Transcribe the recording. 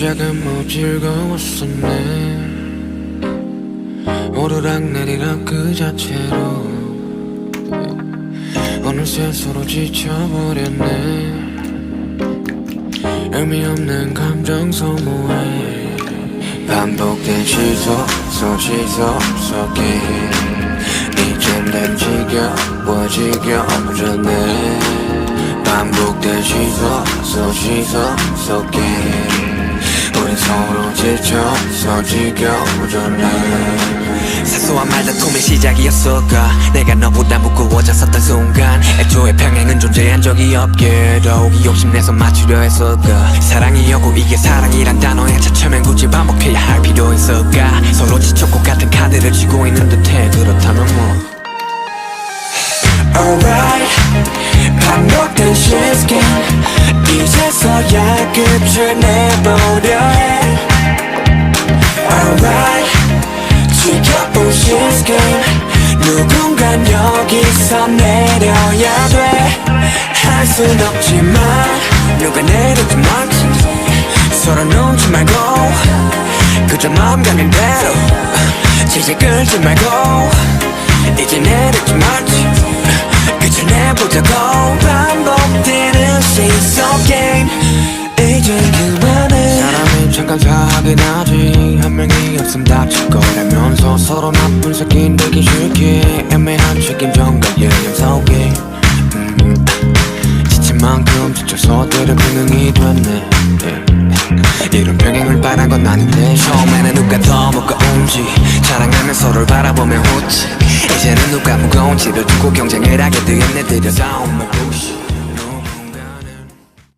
시작은 뭐 즐거웠었네. 오르락 내리락 그 자체로 어느새 서로 지쳐버렸네. 의미 없는 감정 소모에 반복된 시속 속 시속 속에 이젠 난 지겨워 지겨워졌네. 반복된 시속 속 시속 속에 서로 지쳐서 지겨워졌네 사소한 말다툼의 시작이었을까 내가 너보다 무거워졌었던 순간 애초에 평행은 존재한 적이 없게 더욱이 욕심내서 맞추려 했을까 사랑이었고 이게 사랑이란 단어에 차츰엔 굳이 반복해야 할 필요 있을까 서로 지쳤고 같은 카드를 쥐고 있는 듯해 그렇다면 뭐. Alright 반복된 시스템 이제서야 끝을 내보려. 해 Alright. 지겨운 시스템 누군간 여기서 내려야 돼할 순 없지만 누가 내리든 말지. 서로 눈치 말고 그저 마음 가는 대로 질질 끌지 말고 이제 내 사하긴 하지 한 명이 없음 다칠 거라면서 서로 나쁜 새끼 되기 싫게 애매한 책임전과 예념 속에 음, 지친 만큼 지쳐서 때려 병행이 됐네. 예. 이런 병행을 바란 건 아닌데. 처음에는 누가 더 무거운지 자랑하며 서로를 바라보며 웃지. 이제는 누가 무거운지를 두고 경쟁을 하게 되었네 들여 싸움을 부시